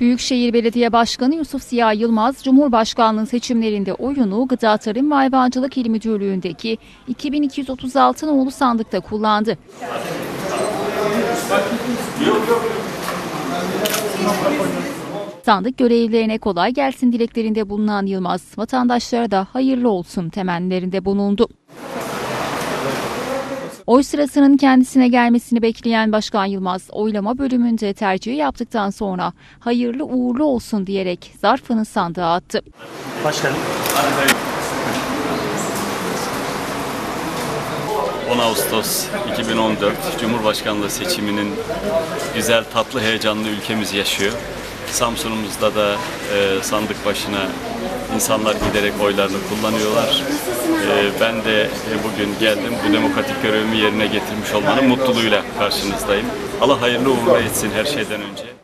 Büyükşehir Belediye Başkanı Yusuf Ziya Yılmaz, Cumhurbaşkanlığı seçimlerinde oyunu Gıda Tarım ve Hayvancılık İl Müdürlüğü'ndeki 2236 nolu sandıkta kullandı. Sandık görevlilerine kolay gelsin dileklerinde bulunan Yılmaz, vatandaşlara da hayırlı olsun temennilerinde bulundu. Oy sırasının kendisine gelmesini bekleyen Başkan Yılmaz, oylama bölümünde tercihi yaptıktan sonra hayırlı uğurlu olsun diyerek zarfını sandığa attı. Başkanım. 10 Ağustos 2014 Cumhurbaşkanlığı seçiminin güzel tatlı heyecanlı ülkemiz yaşıyor. Samsun'umuzda da e, sandık başına insanlar giderek oylarını kullanıyorlar. E, ben de e, bugün geldim bu demokratik görevimi yerine getirmiş olmanın mutluluğuyla karşınızdayım. Allah hayırlı uğurlu etsin her şeyden önce.